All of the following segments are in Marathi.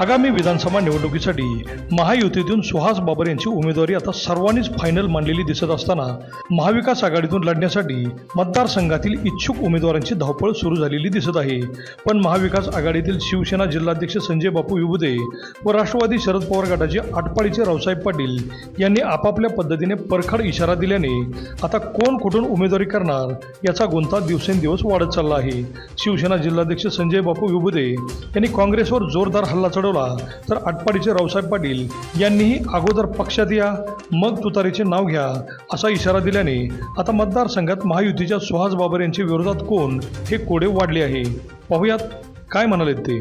आगामी विधानसभा निवडणुकीसाठी महायुतीतून सुहास बाबर यांची उमेदवारी आता सर्वांनीच फायनल मानलेली दिसत असताना महाविकास आघाडीतून लढण्यासाठी मतदारसंघातील इच्छुक उमेदवारांची धावपळ सुरू झालेली दिसत आहे. पण महाविकास आघाडीतील शिवसेना जिल्हाध्यक्ष संजय बापू विभुदे व राष्ट्रवादी शरद पवार गटाचे आटपाडीचे रावसाहेब पाटील यांनी आपापल्या पद्धतीने परखड इशारा दिल्याने आता कोण कुठून उमेदवारी करणार याचा गुंता दिवसेंदिवस वाढत चालला आहे. शिवसेना जिल्हाध्यक्ष संजय बापू विभुदे यांनी काँग्रेसवर जोरदार हल्ला चढवला तर आटपाडीचे रावसाहेब पाटील यांनीही अगोदर पक्षात या मग तुतारीचे नाव घ्या असा इशारा दिल्याने आता मतदारसंघात महायुतीच्या सुहास बाबर यांच्या विरोधात कोण हे कोडे वाढले आहे. पाहुयात काय म्हणाले ते.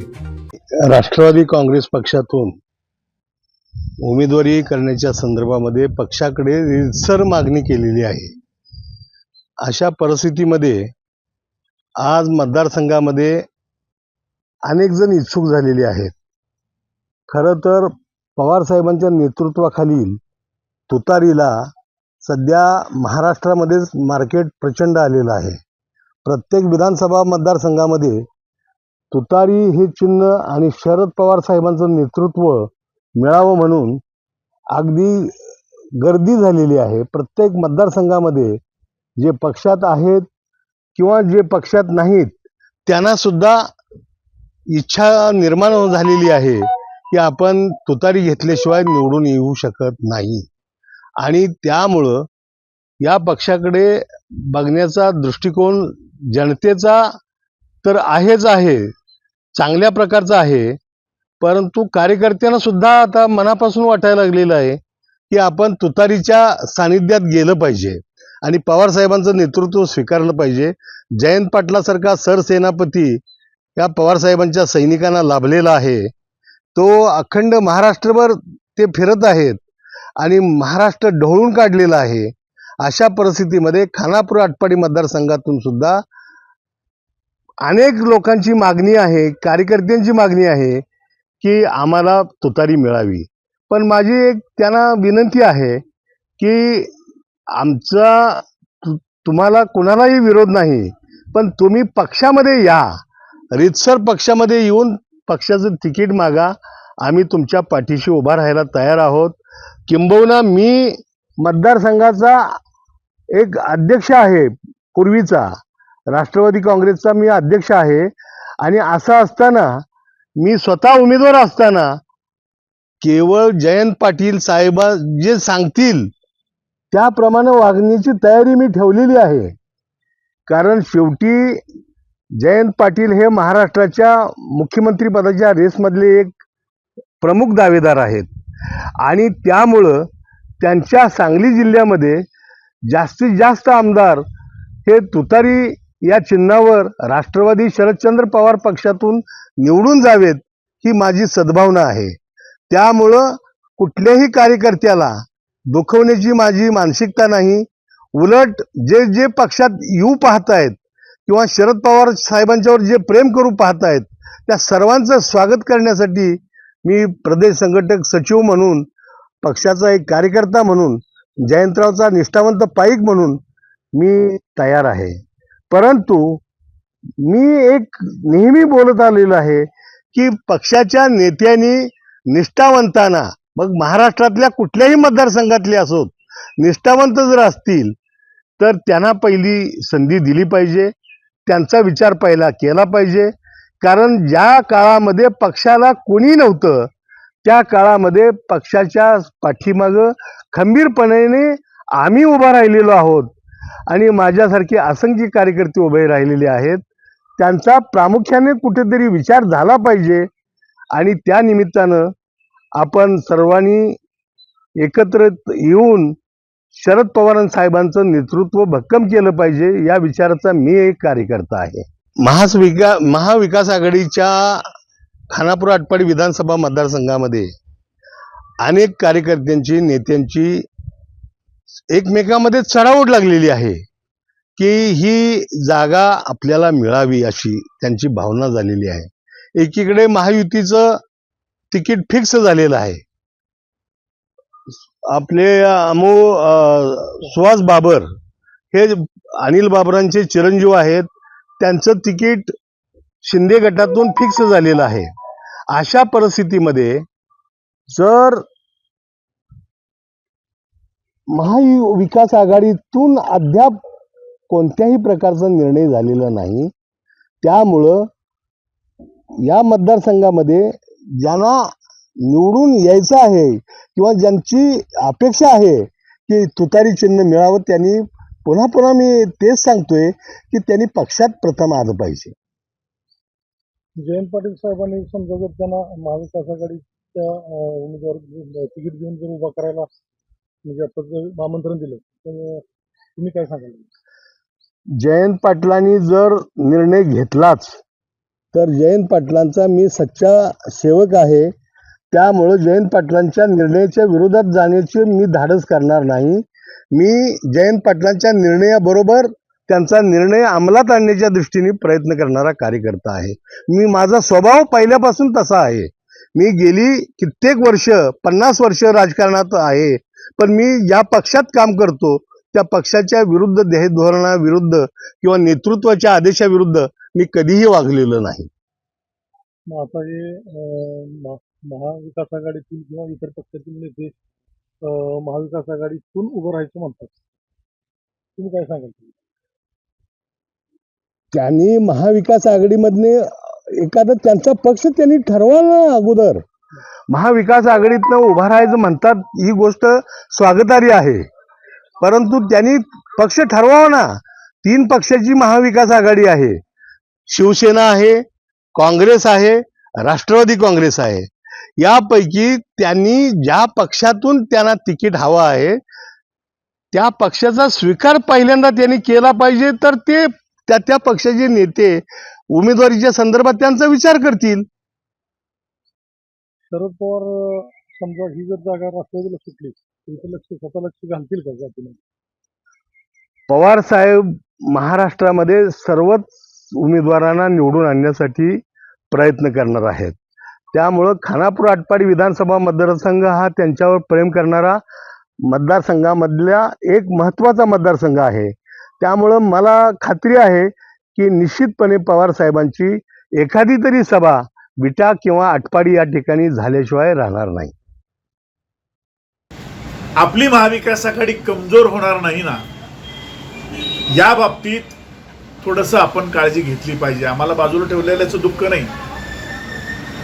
राष्ट्रवादी काँग्रेस पक्षातून उमेदवारी करण्याच्या संदर्भामध्ये पक्षाकडे रितसर मागणी केलेली आहे. अशा परिस्थितीमध्ये आज मतदारसंघामध्ये अनेक जण इच्छुक झालेले आहेत. खरं तर पवारसाहेबांच्या नेतृत्वाखालील तुतारीला सध्या महाराष्ट्रामध्येच मार्केट प्रचंड आलेलं आहे. प्रत्येक विधानसभा मतदारसंघामध्ये तुतारी हे चिन्ह आणि शरद पवार साहेबांचं नेतृत्व मिळावं म्हणून अगदी गर्दी झालेली आहे. प्रत्येक मतदारसंघामध्ये जे पक्षात आहेत किंवा जे पक्षात नाहीत त्यांना सुद्धा इच्छा निर्माण झालेली आहे. की आपण तुतारी घेतल्याशिवाय निवडून येऊ शकत नाही. आणि त्यामुळं या पक्षाकडे बघण्याचा दृष्टिकोन जनतेचा तर आहेच आहे चांगल्या प्रकारचा आहे परंतु कार्यकर्त्यांना सुद्धा आता मनापासून वाटायला लागलेलं आहे की आपण तुतारीच्या सानिध्यात गेलं पाहिजे आणि पवार साहेबांचं नेतृत्व स्वीकारलं पाहिजे. जयंत पाटलासारखा सरसेनापती या पवार साहेबांच्या सैनिकांना लाभलेला आहे. तो अखंड महाराष्ट्रभर ते फिरत आहेत आणि महाराष्ट्र ढवळून काढलेला आहे अशा परिस्थितीमध्ये खानापूर आटपाडी मतदारसंघातून सुद्धा अनेक लोकांची मागणी आहे कार्यकर्त्यांची मागणी आहे की आम्हाला तुतारी मिळावी. पण माझी एक त्यांना विनंती आहे की आमचा तु- तुम्हाला कुणालाही विरोध नाही पण तुम्ही पक्षामध्ये या रितसर पक्षामध्ये येऊन पक्षाचं तिकीट मागा. आम्ही तुमच्या पाठीशी उभा राहायला तयार आहोत. किंबहुना मी मतदारसंघाचा एक अध्यक्ष आहे पूर्वीचा. राष्ट्रवादी काँग्रेसचा मी अध्यक्ष आहे. आणि असं असताना मी स्वतः उमेदवार असताना केवळ जयंत पाटील साहेबा जे सांगतील त्याप्रमाणे वागण्याची तयारी मी ठेवलेली आहे. कारण शेवटी जयंत पाटील हे महाराष्ट्राच्या मुख्यमंत्रीपदाच्या रेसमधले एक प्रमुख दावेदार आहेत. आणि त्यामुळं त्यांच्या सांगली जिल्ह्यामध्ये जास्तीत जास्त आमदार हे तुतारी या चिन्हावर राष्ट्रवादी शरदचंद्र पवार पक्षातून निवडून जावेत ही माझी सद्भावना आहे. त्यामुळं कुठल्याही कार्यकर्त्याला दुखवण्याची माझी मानसिकता नाही. उलट जे जे पक्षात येऊ पाहतायत किंवा शरद पवार साहेबांच्यावर जे प्रेम करू पाहतायत त्या सर्वांचं स्वागत करण्यासाठी मी प्रदेश संघटक सचिव म्हणून पक्षाचा एक कार्यकर्ता म्हणून जयंतरावचा निष्ठावंत पाईक म्हणून मी तयार आहे. परंतु मी एक नेहमी बोलत आलेलो आहे की पक्षाच्या नेत्यांनी निष्ठावंतांना मग महाराष्ट्रातल्या कुठल्याही मतदारसंघातले असोत निष्ठावंत जर असतील तर त्यांना पहिली संधी दिली पाहिजे. त्यांचा विचार पहिला केला पाहिजे. कारण ज्या काळामध्ये पक्षाला कोणी नव्हतं. त्या काळामध्ये पक्षाच्या पाठीमागं खंबीरपणे आम्ही उभा राहिलेलो आहोत. आणि माझ्यासारखे असंख्य कार्यकर्ते उभे राहिलेले आहेत. त्यांचा प्रामुख्याने कुठेतरी विचार झाला पाहिजे. आणि त्या निमित्तानं आपण सर्वांनी एकत्र येऊन शरद पवार साहेबांचं नेतृत्व भक्कम केलं पाहिजे या विचाराचा मी एक कार्यकर्ता आहे. महाविका महाविकास आघाडीच्या खानापूर आटपाडी विधानसभा मतदारसंघामध्ये अनेक कार्यकर्त्यांची नेत्यांची एकमेकामध्ये चढाओढ लागलेली आहे की ही जागा आपल्याला मिळावी अशी त्यांची भावना झालेली आहे. एकीकडे महायुतीचं तिकीट फिक्स झालेलं आहे. आपले अमो अ, सुहास बाबर हे अनिल बाबरांचे चिरंजीव आहेत. त्यांचं तिकीट शिंदे गटातून फिक्स झालेलं आहे. अशा परिस्थितीमध्ये जर महाविकास आघाडीतून अद्याप कोणत्याही प्रकारचा निर्णय झालेला नाही त्यामुळं या मतदारसंघामध्ये ज्यांना निवडून यायचं आहे किंवा ज्यांची अपेक्षा आहे की तुतारी चिन्ह मिळावं त्यांनी पुन्हा पुन्हा मी तेच सांगतोय की त्यांनी पक्षात प्रथम आलं पाहिजे. जयंत पाटील साहेबांनी समजा जर त्यांना महाविकास आघाडीच्या उमेदवार तिकीट देऊन जर उभा करायला म्हणजे आता जर आमंत्रण दिलं तर तुम्ही काय सांगाल? जयंत पाटलांनी जर निर्णय घेतलाच तर जयंत पाटलांचा मी सच्चा सेवक आहे. त्यामुळं जयंत पाटलांच्या निर्णयाच्या विरोधात जाण्याचे मी धाडस करणार नाही. मी जयंत पाटलांच्या निर्णयाबरोबर त्यांचा निर्णय अंमलात आणण्याच्या दृष्टीने प्रयत्न करणारा कार्यकर्ता आहे. मी माझा स्वभाव पहिल्यापासून तसा आहे. मी गेली कित्येक वर्ष पन्नास वर्ष राजकारणात आहे. पण मी ज्या पक्षात काम करतो त्या पक्षाच्या विरुद्ध ध्येयधोरणाविरुद्ध किंवा नेतृत्वाच्या आदेशाविरुद्ध मी कधीही वागलेलं नाही. आता महाविकास आघाडीतील किंवा इतर पक्षातील नेते महाविकास आघाडीतून उभं राहायचं म्हणतात. तुम्ही काय सांगाल? त्यांनी महाविकास आघाडीमधने एखादा त्यांचा पक्ष त्यांनी ठरवा ना अगोदर. महाविकास आघाडीतनं उभा राहायचं म्हणतात ही गोष्ट स्वागतार्ह आहे. परंतु त्यांनी पक्ष ठरवावा ना. तीन पक्षाची महाविकास आघाडी आहे. शिवसेना आहे काँग्रेस आहे राष्ट्रवादी काँग्रेस आहे. यापैकी त्यांनी ज्या पक्षातून त्यांना तिकीट हवं आहे त्या पक्षाचा स्वीकार पहिल्यांदा त्यांनी केला पाहिजे तर ते त्या त्या पक्षाचे नेते उमेदवारीच्या संदर्भात त्यांचा विचार करतील. शरद पवार समजा ही जर जागा राष्ट्रवादीला सुटली लक्ष स्वतः लक्ष घालतील का पवार साहेब महाराष्ट्रामध्ये सर्वच उमेदवारांना निवडून आणण्यासाठी प्रयत्न करणार आहेत. त्यामुळं खानापूर आटपाडी विधानसभा मतदारसंघ हा त्यांच्यावर प्रेम करणारा मतदारसंघामधल्या एक महत्त्वाचा मतदारसंघ आहे. त्यामुळं मला खात्री आहे की निश्चितपणे पवार साहेबांची एखादी तरी सभा विटा किंवा आटपाडी या ठिकाणी झाल्याशिवाय राहणार नाही. आपली महाविकास आघाडी कमजोर होणार नाही ना? या बाबतीत थोडंसं आपण काळजी घेतली पाहिजे. आम्हाला बाजूला ठेवलेल्याचं दुःख नाही.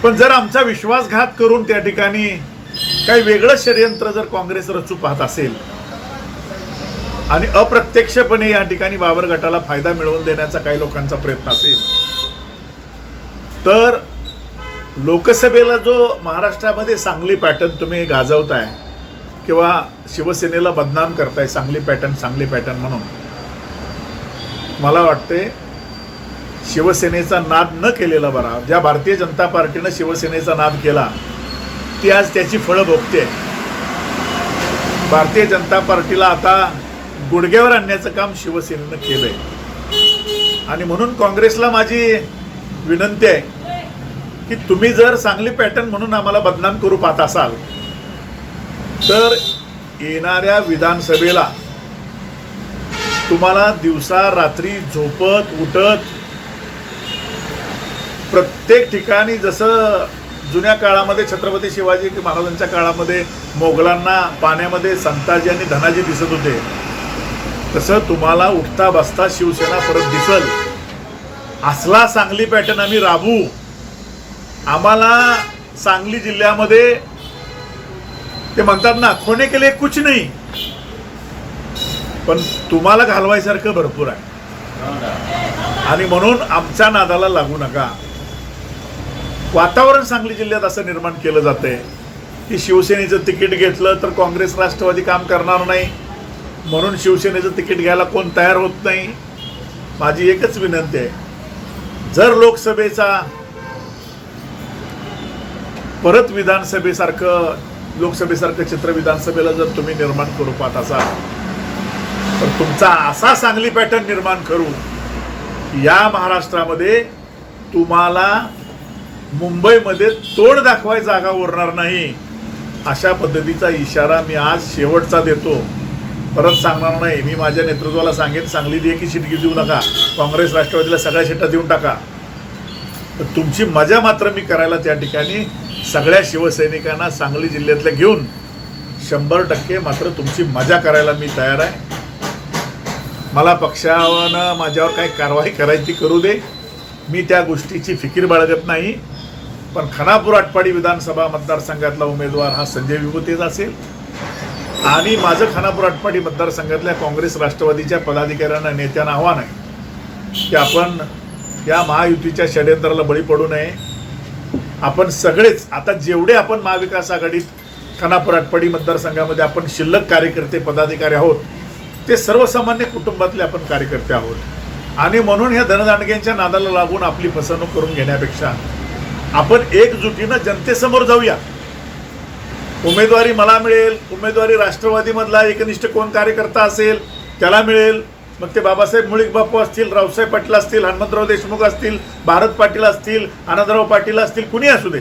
पण जर आमचा विश्वासघात करून त्या ठिकाणी काही वेगळं षडयंत्र जर काँग्रेस रचू पाहत असेल आणि अप्रत्यक्षपणे या ठिकाणी बाबर गटाला फायदा मिळवून देण्याचा काही लोकांचा प्रयत्न असेल तर लोकसभेला जो महाराष्ट्रामध्ये सांगली पॅटर्न तुम्ही गाजवताय किंवा शिवसेनेला बदनाम करताय सांगली पॅटर्न सांगली पॅटर्न म्हणून मला वाटते शिवसेनेचा नाद न केलेला बरा. ज्या भारतीय जनता पार्टीनं शिवसेनेचा नाद केला ती आज त्याची फळं भोगते. भारतीय जनता पार्टीला आता गुडघ्यावर आणण्याचं काम शिवसेनेनं केलंय. आणि म्हणून काँग्रेसला माझी विनंती आहे की तुम्ही जर सांगली पॅटर्न म्हणून आम्हाला बदनाम करू पाहत असाल तर येणाऱ्या विधानसभेला तुम्हाला दिवसा रात्री झोपत उठत प्रत्येक ठिकाणी जसं जुन्या काळामध्ये छत्रपती शिवाजी महाराजांच्या काळामध्ये मोगलांना पाण्यामध्ये संताजी आणि धनाजी दिसत होते तसं तुम्हाला उठता बसता शिवसेना परत दिसल. असला सांगली पॅटर्न आम्ही राबवू. आम्हाला सांगली जिल्ह्यामध्ये ते म्हणतात ना खोने केले कुछ नाही. पण तुम्हाला घालवायसारखं भरपूर आहे. आणि म्हणून आमच्या नादाला लागू नका. वातावरण सांगली जिल्ह्यात असं निर्माण केलं जातंय की शिवसेनेचं तिकीट घेतलं तर काँग्रेस राष्ट्रवादी काम करणार नाही. म्हणून शिवसेनेचं तिकीट घ्यायला कोण तयार होत नाही. माझी एकच विनंती आहे. जर लोकसभेचा परत विधानसभेसारखं लोकसभेसारखं चित्र विधानसभेला जर तुम्ही निर्माण करू पाहत असाल तर तुमचा असा सांगली पॅटर्न निर्माण करू या महाराष्ट्रामध्ये तुम्हाला मुंबईमध्ये तोड दाखवाय जागा उरणार नाही. अशा पद्धतीचा इशारा मी आज शेवटचा देतो. परत सांगणार नाही. मी माझ्या नेतृत्वाला सांगेन सांगली दे की शिटकी देऊ नका. काँग्रेस राष्ट्रवादीला सगळ्या सीटा देऊन टाका. तर तुमची मजा मात्र मी करायला त्या ठिकाणी सगळ्या शिवसैनिकांना सांगली जिल्ह्यातल्या घेऊन शंभर टक्के मात्र तुमची मजा करायला मी तयार आहे. मला पक्षानं माझ्यावर काही कारवाई करायची करू दे. मी त्या गोष्टीची फिकीर बाळगत नाही. पण खानापूर आटपाडी विधानसभा मतदारसंघातला उमेदवार हा संजय विभूतेच असेल. आणि माझं खानापूर आटपाडी मतदारसंघातल्या काँग्रेस राष्ट्रवादीच्या पदाधिकाऱ्यांना नेत्यांना आव्हान आहे. की आपण या महायुतीच्या षडयंत्राला बळी पडू नये. आपण सगळेच आता जेवढे आपण महाविकास आघाडीत खानापूर आटपाडी मतदारसंघामध्ये आपण शिल्लक कार्यकर्ते पदाधिकारी आहोत ते सर्वसामान्य कुटुंबातले आपण कार्यकर्ते आहोत. आणि म्हणून ह्या धनदांडग्यांच्या नादाला लागून आपली फसवणूक करून घेण्यापेक्षा आपण एकजुटीनं जनतेसमोर जाऊया. उमेदवारी मला मिळेल उमेदवारी राष्ट्रवादीमधला एकनिष्ठ कोण कार्यकर्ता असेल त्याला मिळेल. मग ते बाबासाहेब मुळीक बापू असतील रावसाहेब पाटील असतील हनुमंतराव देशमुख असतील भारत पाटील असतील आनंदराव पाटील असतील कुणी असू दे.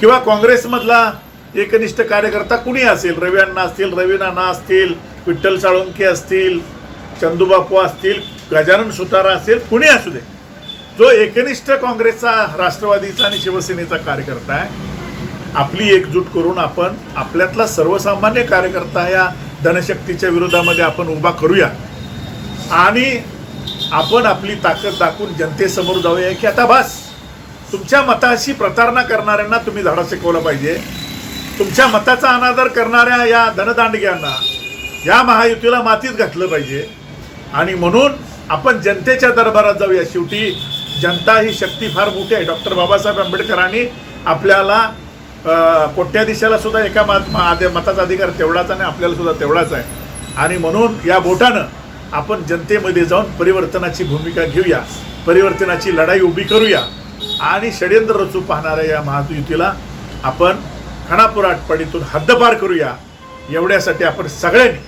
किंवा काँग्रेसमधला एकनिष्ठ कार्यकर्ता कुणी असेल रवी अण्णा असतील रवी नाना असतील विठ्ठल साळुंके असतील चंदूबापू असतील गजानन सुतारा असेल कुणी असू दे. जो एकनिष्ठ काँग्रेसचा राष्ट्रवादीचा आणि शिवसेनेचा कार्यकर्ता आहे आपली एकजूट करून आपण आपल्यातला सर्वसामान्य कार्यकर्ता या धनशक्तीच्या विरोधामध्ये आपण उभा करूया. आणि आपण आपली ताकद दाखवून जनतेसमोर जाऊया की आता बस तुमच्या मताशी प्रतारणा करणाऱ्यांना तुम्ही धडा शिकवला पाहिजे. तुमच्या मताचा अनादर करणाऱ्या या धनदांडग्यांना या महायुतीला मातीत घातलं पाहिजे. आणि म्हणून आपण जनतेच्या दरबारात जाऊया. शेवटी जनता ही शक्ती फार मोठी आहे. डॉक्टर बाबासाहेब आंबेडकरांनी आपल्याला कोट्याधीशाला सुद्धा एका मत मताचा अधिकार तेवढाच आणि आपल्याला सुद्धा तेवढाच आहे. आणि म्हणून या बोटानं आपण जनतेमध्ये जाऊन परिवर्तनाची भूमिका घेऊया. परिवर्तनाची लढाई उभी करूया. आणि षड्यंत्र रचू पाहणाऱ्या या महायुतीला आपण खणापुराटपडीतून हद्दपार करूया. एवढ्यासाठी आपण सगळ्यांनी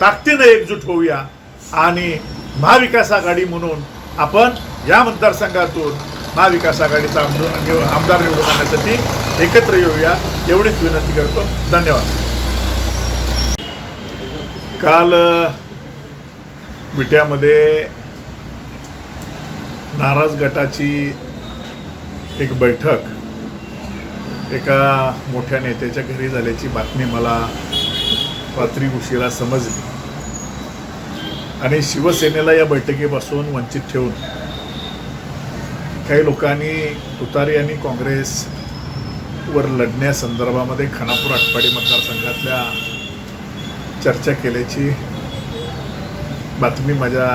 ताकदीनं एकजूट होऊया. आणि महाविकास आघाडी म्हणून आपण या मतदारसंघातून महाविकास आघाडीचा आमदार आमदार निवडून आणण्यासाठी एकत्र येऊया. एवढीच विनंती करतो. धन्यवाद. काल विट्यामध्ये नाराज गटाची एक बैठक एका मोठ्या नेत्याच्या घरी झाल्याची बातमी मला रात्री उशिरा समजली. आणि शिवसेनेला या बैठकीपासून वंचित ठेवून काही लोकांनी तुतारी आणि काँग्रेसवर लढण्यासंदर्भामध्ये खानापूर आटपाडी मतदारसंघातल्या चर्चा केल्याची बातमी माझ्या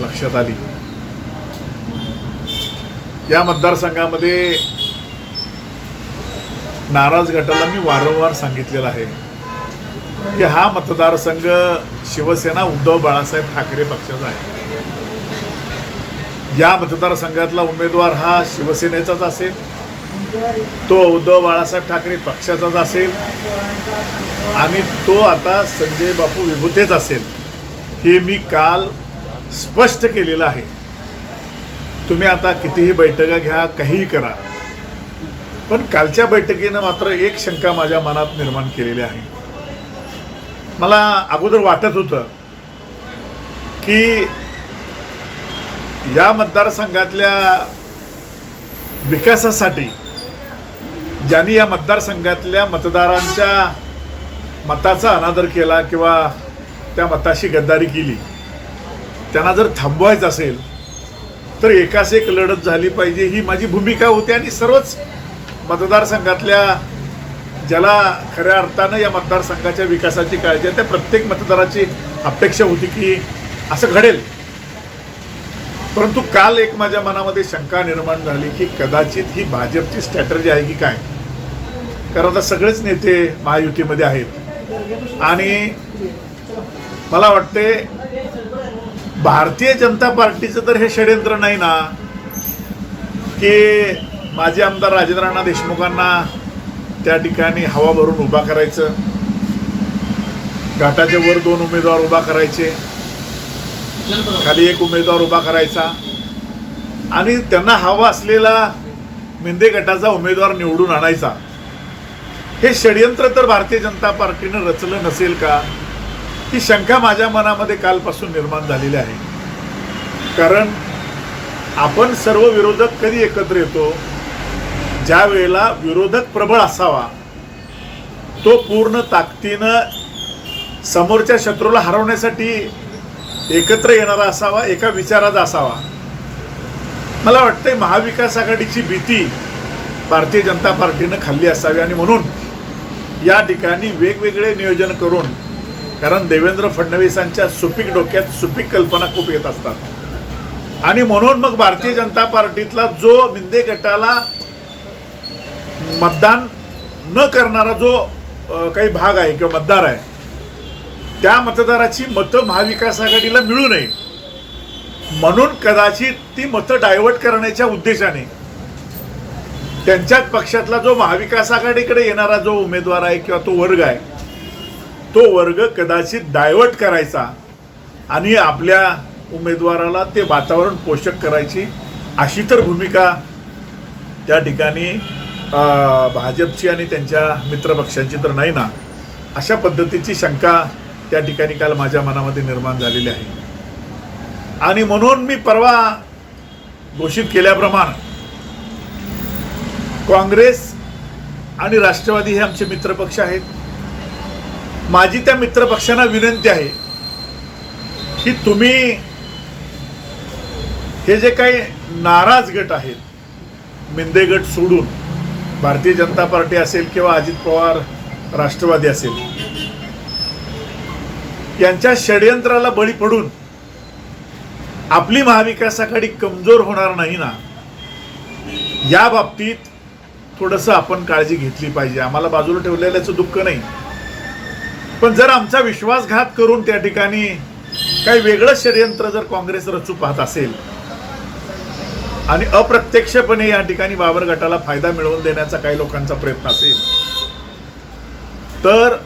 लक्षात आली. या मतदारसंघामध्ये नाराज गटाला मी वारंवार सांगितलेलं आहे. की हा मतदारसंघ शिवसेना उद्धव बाळासाहेब ठाकरे पक्षाचा आहे. या मतदारसंघातला उमेदवार हा शिवसेनेचाच असेल तो उद्धव बाळासाहेब ठाकरे पक्षाचाच असेल आणि तो आता संजय बापू विभूतेच असेल हे मी काल स्पष्ट केलेलं आहे. तुम्ही आता कितीही बैठका घ्या काहीही करा पण कालच्या बैठकीनं मात्र एक शंका माझ्या मनात निर्माण केलेली आहे. मला अगोदर वाटत होतं की या मतदारसंघातल्या विकासासाठी ज्यांनी या मतदारसंघातल्या मतदारांच्या मताचा अनादर केला किंवा त्या मताशी गद्दारी केली त्यांना जर थांबवायचं असेल तर एकाच एक लढत झाली पाहिजे ही माझी भूमिका होती आणि सर्वच मतदारसंघातल्या ज्याला खऱ्या अर्थानं या मतदारसंघाच्या विकासाची काळजी आहे त्या प्रत्येक मतदाराची अपेक्षा होती की असं घडेल. परंतु काल एक माझ्या मनामध्ये शंका निर्माण झाली की कदाचित ही भाजपची स्ट्रॅटर्जी आहे की काय? कारण आता सगळेच नेते महायुतीमध्ये आहेत. आणि मला वाटते भारतीय जनता पार्टीचं तर हे षडयंत्र नाही ना की माजी आमदार राजेंद्रांना देशमुखांना त्या ठिकाणी हवा भरून उभा करायचं. घाटाच्या वर दोन उमेदवार उभा करायचे. खाली एक उमेदवार उभा करायचा. आणि त्यांना हवा असलेला मिंदे गटाचा उमेदवार निवडून आणायचा. हे षडयंत्र तर भारतीय जनता पार्टीनं रचलं नसेल का? ही शंका माझ्या मनामध्ये कालपासून निर्माण झालेली आहे. कारण आपण सर्व विरोधक कधी एकत्र येतो? ज्या वेळेला विरोधक प्रबळ असावा तो पूर्ण ताकदीनं समोरच्या शत्रूला हरवण्यासाठी एकत्र येणारा असावा एका विचाराचा असावा. मला वाटतंय महाविकास आघाडीची भीती भारतीय जनता पार्टीनं खाल्ली असावी आणि म्हणून या ठिकाणी वेगवेगळे नियोजन करून कारण देवेंद्र फडणवीसांच्या सुपीक डोक्यात सुपीक कल्पना खूप येत असतात. आणि म्हणून मग भारतीय जनता पार्टीतला जो मिंदे गटाला मतदान न करणारा जो काही भाग आहे किंवा मतदार आहे त्या मतदाराची मतं महाविकास आघाडीला मिळू नये. म्हणून कदाचित ती मतं डायव्हर्ट करण्याच्या उद्देशाने त्यांच्याच पक्षातला जो महाविकास आघाडीकडे येणारा जो उमेदवार आहे किंवा तो वर्ग आहे तो वर्ग कदाचित डायव्हर्ट करायचा आणि आपल्या उमेदवाराला ते वातावरण पोषक करायची अशी तर भूमिका त्या ठिकाणी भाजपची आणि त्यांच्या मित्रपक्षांची तर नाही ना अशा पद्धतीची शंका त्या ठिकाणी काल माझ्या मनामध्ये निर्माण झालेली आहे. आणि म्हणून मी परवा घोषित केल्याप्रमाणे काँग्रेस आणि राष्ट्रवादी हे आमचे मित्रपक्ष आहेत. माझी त्या मित्रपक्षांना विनंती आहे की तुम्ही हे जे काही नाराज गट आहेत मिंदे गट सोडून भारतीय जनता पार्टी असेल किंवा अजित पवार राष्ट्रवादी असेल यांच्या षडयंत्राला बळी पडून आपली महाविकास आघाडी कमजोर होणार नाही ना या बाबतीत थोडंसं आपण काळजी घेतली पाहिजे. आम्हाला बाजूला ठेवलेल्याचं दुःख नाही. पण जर आमचा विश्वासघात करून त्या ठिकाणी काही वेगळं षडयंत्र जर काँग्रेस रचू पाहत असेल आणि अप्रत्यक्षपणे या ठिकाणी बाबर गटाला फायदा मिळवून देण्याचा काही लोकांचा प्रयत्न असेल. तर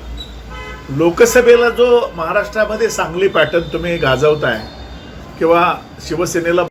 लोकसभेला जो महाराष्ट्रामध्ये सांगली पॅटर्न तुम्ही गाजवताय किंवा शिवसेनेला